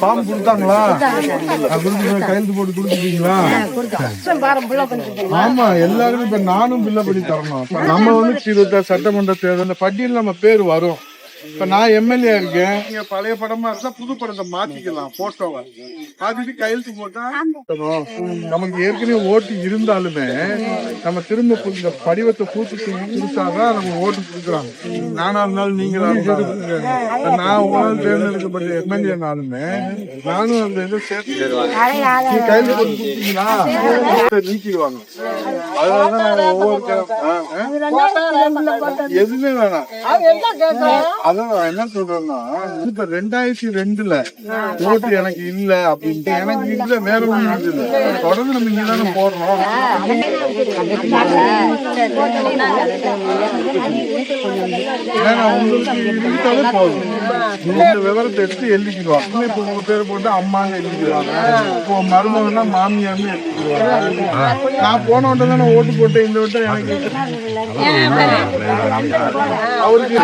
Form கொடுத்தாங்களா? கொடுத்து கையெழுத்து போட்டு கொடுத்துட்டீங்களா? ஆமா எல்லாருமே இப்ப நானும் பில்ல பண்ணி தரணும். நம்ம வந்து இருபத்தாறு சட்டமன்ற தேர்தல் பட்டியல் நம்ம பேர் வரும். இப்ப நான் எம்எல்ஏ இருக்கேன். நீங்க பழைய படமா இருந்தா புது படத்தை மாத்திக்கலாம் போட்டோவை மாத்திட்டு கையெழுத்து போட்டா நமக்கு ஏற்கனவே ஓட்டு இருந்தாலுமே நம்ம திரும்ப இந்த படிவத்தை பூர்த்தி செஞ்சு நம்ம ஓட்டு கொடுக்குறாங்க. நானா இருந்தாலும் நீங்களா நான் உங்களால் தேர்ந்தெடுக்கப்பட்ட எம்எல்ஏனாலுமே நானும் அந்த இதை சேர்த்து நீங்க கையெழுத்து போட்டு கொடுத்தீங்களா நீக்கிடுவாங்க. அதனாலதான் நான் ஒவ்வொரு எதுவுமே வேணாம். அதான் என்ன சொல்றேன்னா இப்ப ரெண்டாயிரத்தி ரெண்டுல ஓட்டு எனக்கு இல்ல அப்படின்ட்டு எனக்கு இல்ல வேற ஒண்ணும் இல்ல. தொடர்ந்து நம்ம இங்க தானே போடுறோம். ஏன்னா உங்களுக்கு இருந்தாலே போதும். இந்த விவரத்தை எடுத்து எழுதிக்கிடுவாங்க இப்ப உங்க பேர் போட்டு அம்மான்னு எழுதிக்கிடுவாங்க. இப்போ மருமகன்னா மாமியார்னு நான் போன வட்டம் தானே ஓட்டு போட்டேன் இந்த வட்டம் எனக்கு அவருக்கு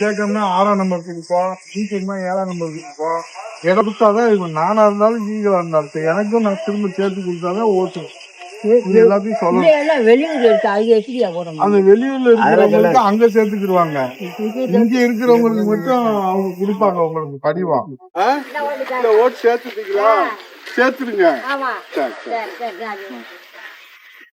சேர்க்கணும்னா ஆறாம் நம்பருக்கு இருப்போம் சீக்கிரமா ஏழாம் நம்பருக்கு இருப்போம் இடம் கொடுத்தாதான் இருக்கும் நானா இருந்தாலும் நீங்களா இருந்தாலும். எனக்கும் நான் திரும்ப சேர்த்து கொடுத்தாதான் ஓட்டு. இது எல்லாத்தையும் சொல்லணும். வெளியூர் இருக்கு. அது அந்த வெளியூர்ல இருக்கிறவங்களுக்கு அங்க சேர்த்துக்கிடுவாங்க. இங்க இருக்கிறவங்களுக்கு மட்டும் அவங்க கொடுப்பாங்க. உங்களுக்கு படிவா ஓட்டு சேர்த்துட்டீங்களா? சேர்த்துடுங்க ஆமா. சரி. சரி சரி சரி.